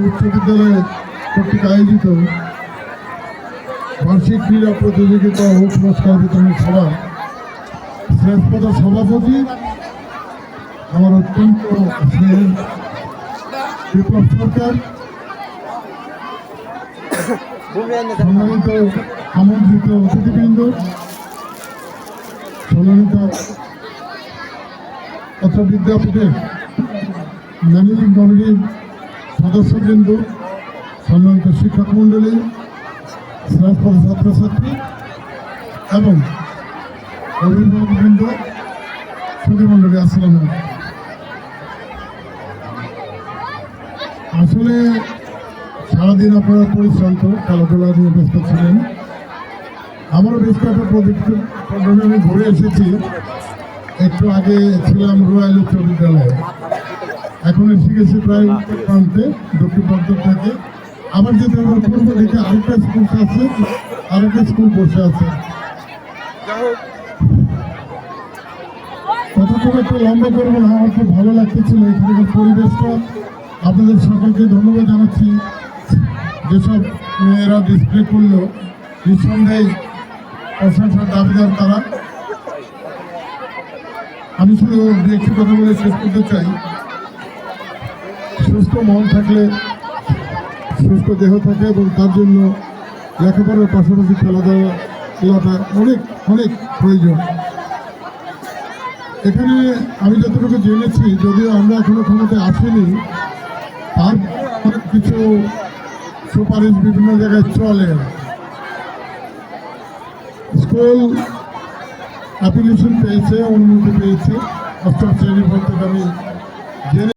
উচ্চ বিদ্যালয় কর্তৃক আয়োজিত বার্ষিক ক্রীড়া প্রতিযোগিতা ও পুরস্কার বিতরণ সভা শ্রেষ্ঠ সভাপতি আমার অত্যন্ত বিপ্লব সরকার, সম্মানিত আমন্ত্রিত অতিথিবৃন্দ, সম্মানিত অত্র বিদ্যাপীঠের ম্যানেজিং কমিটির সদস্যবৃন্দ সম্মানিত শিক্ষক মণ্ডলী শ্রেষ্ঠ ছাত্রছাত্রী এবং অভিভাবকবৃন্দ সুধীমণ্ডলী আসসালাম। আসলে সারাদিন আপনারা পরিশ্রান্ত, খেলাধুলা নিয়ে ব্যস্ত ছিলেন। আমারও বেশ কয়েকটা আমি ঘুরে এসেছি। একটু আগে ছিলাম রয়্যাল উচ্চ বিদ্যালয়ে। এখন এসে গেছি প্রায় উত্তর প্রান্তে দক্ষিণ প্রান্ত থেকে আবার যেতে হবে পূর্ব দিকে আরেকটা স্কুল আছে আরেকটা স্কুল বসে আছে। কথা খুব একটু লম্বা করব না আমার খুব ভালো লাগতেছিল এখানকার পরিবেশটা। আপনাদের সকলকে ধন্যবাদ জানাচ্ছি। যেসব মেয়েরা ডিসপ্লে করল নিঃসন্দেহে প্রশংসার দাবিদার তারা। আমি শুধু একটি কথা বলে শেষ করতে চাই। সুস্থ মন থাকলে, সুস্থ দেহ থাকে এবং তার জন্য লেখাপড়ার পাশাপাশি খেলাধুলা খেলাটা অনেক অনেক প্রয়োজন। এখানে আমি যতটুকু জেনেছি, যদিও আমরা এখনও ক্ষমতায় আসিনি, তার কিছু সুপারিশ বিভিন্ন জায়গায় চলে। স্কুল অ্যাপ্লিকেশন পেয়েছে অনুমতি পেয়েছে, অষ্টম শ্রেণির পর থেকে আমি